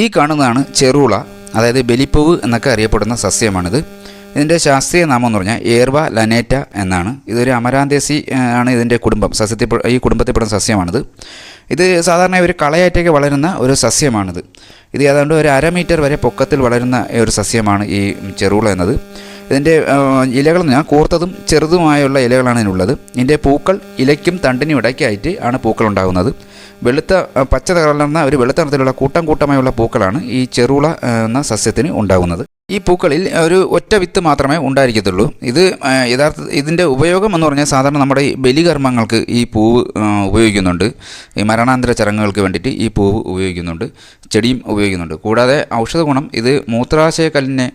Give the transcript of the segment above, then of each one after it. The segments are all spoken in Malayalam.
ഈ കാണുന്നതാണ് ചെറുള അതായത് ബലിപ്പൂവ് എന്നൊക്കെ അറിയപ്പെടുന്ന സസ്യമാണിത്. ഇതിന്റെ ശാസ്ത്രീയ നാമം എന്ന് പറഞ്ഞാൽ ഏർവ ലനേറ്റ എന്നാണ്. ഇതൊരു അമരാന്തേസി ആണ് ഇതിന്റെ കുടുംബം സസ്യത്തിൽ ഈ കുടുംബത്തിൽപ്പെടുന്ന സസ്യമാണിത്. ഇത് സാധാരണ ഒരു കളയാറ്റൊക്കെ വളരുന്ന ഒരു സസ്യമാണിത്. ഇത് ഏതാണ്ട് ഒരു അര മീറ്റർ വരെ പൊക്കത്തിൽ വളരുന്ന ഒരു സസ്യമാണ് ഈ ചെറുള എന്നത്. ഇതിന്റെ ഇലകൾ ഞാൻ കൂർത്തതും ചെറുതുമായുള്ള ഇലകളാണ് ഇതിനുള്ളത്. ഇതിന്റെ പൂക്കൾ ഇലയ്ക്കും തണ്ടിനും ഇടയ്ക്കായിട്ട് ആണ് പൂക്കൾ ഉണ്ടാകുന്നത്. വെളുത്ത പച്ച കലർന്ന ഒരു വെളുത്ത നിറത്തിലുള്ള കൂട്ടം കൂട്ടമായുള്ള പൂക്കളാണ് ഈ ചെറുള എന്ന സസ്യത്തിന് ഉണ്ടാകുന്നത്. ഈ പൂക്കളിൽ ഒരു ഒറ്റ വിത്ത് മാത്രമേ ഉണ്ടായിരിക്കത്തുള്ളൂ. ഇത് യഥാർത്ഥ ഇതിന്റെ ഉപയോഗം എന്ന് പറഞ്ഞാൽ സാധാരണ നമ്മുടെ ഈ ബലികർമ്മങ്ങൾക്ക് ഈ പൂവ് ഉപയോഗിക്കുന്നുണ്ട്. ഈ മരണാന്തര ചടങ്ങുകൾക്ക് വേണ്ടിയിട്ട് ഈ പൂവ് ഉപയോഗിക്കുന്നുണ്ട്. ചെടിയും ഉപയോഗിക്കുന്നുണ്ട്. കൂടാതെ ഔഷധ ഗുണം ഇത് മൂത്രാശയക്കല്ലിനെ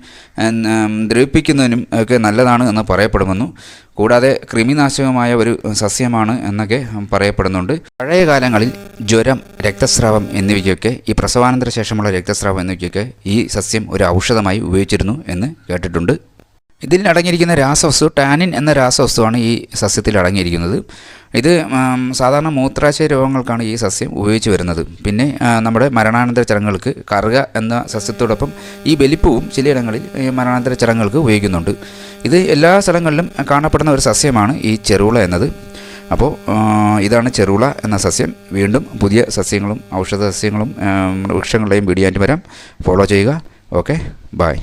ദ്രവിപ്പിക്കുന്നതിനും ഒക്കെ നല്ലതാണ് എന്ന് പറയപ്പെടുമെന്നു. കൂടാതെ കൃമിനാശകമായ ഒരു സസ്യമാണ് എന്നൊക്കെ പറയപ്പെടുന്നുണ്ട്. പഴയ കാലങ്ങളിൽ ജ്വരം രക്തസ്രാവം എന്നിവയ്ക്കൊക്കെ ഈ പ്രസവാനന്തര ശേഷമുള്ള രക്തസ്രാവം എന്നിവയ്ക്കൊക്കെ ഈ സസ്യം ഒരു ഔഷധമായി ഉപയോഗിച്ചിരുന്നു എന്ന് കേട്ടിട്ടുണ്ട്. ഇതിൽ അടങ്ങിയിരിക്കുന്ന രാസവസ്തു ടാനിൻ എന്ന രാസവസ്തുവാണ് ഈ സസ്യത്തിൽ അടങ്ങിയിരിക്കുന്നത്. ഇത് സാധാരണ മൂത്രാശയ രോഗങ്ങൾക്കാണ് ഈ സസ്യം ഉപയോഗിച്ച് വരുന്നത്. പിന്നെ നമ്മുടെ മരണാനന്തര ചടങ്ങുകൾക്ക് കറുക എന്ന സസ്യത്തോടൊപ്പം ഈ ബലിപ്പൂവും ചിലയിടങ്ങളിൽ മരണാനന്തര ചടങ്ങുകൾക്ക് ഉപയോഗിക്കുന്നുണ്ട്. ഇത് എല്ലാ സ്ഥലങ്ങളിലും കാണപ്പെടുന്ന ഒരു സസ്യമാണ് ഈ ചെറുള എന്നത്. അപ്പോൾ ഇതാണ് ചെറുള എന്ന സസ്യം. വീണ്ടും പുതിയ സസ്യങ്ങളും ഔഷധ സസ്യങ്ങളും വൃക്ഷങ്ങളുടെയും വീഡിയോ ആയിട്ട് വരാം. ഫോളോ ചെയ്യുക. ഓക്കെ. ബായ്